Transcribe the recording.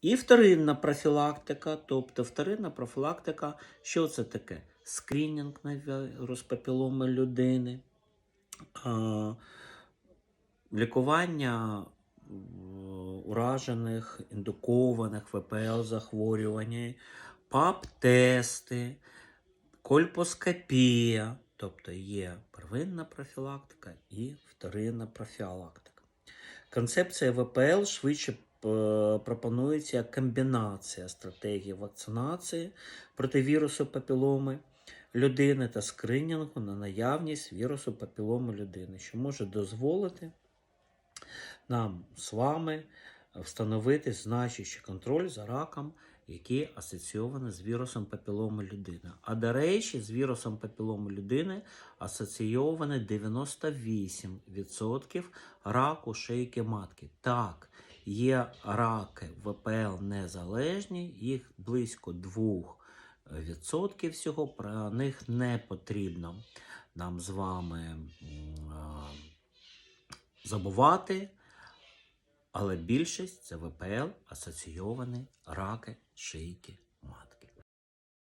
І вторинна профілактика, тобто вторинна профілактика, що це таке? Скринінг на вірус папіломи людини, лікування уражених, індукованих ВПЛ захворювань, ПАП-тести, кольпоскопія, тобто є первинна профілактика і вторинна профілактика. Концепція ВПЛ швидше пропонується комбінація стратегії вакцинації проти вірусу папіломи людини та скринінгу на наявність вірусу папіломи людини, що може дозволити нам з вами встановити значущий контроль за раком, який асоційований з вірусом папіломи людини. А до речі, з вірусом папіломи людини асоційоване 98% раку шийки матки. Так, є раки ВПЛ незалежні, їх близько 2% всього, про них не потрібно нам з вами забувати. Але більшість це ВПЛ асоційовані раки шийки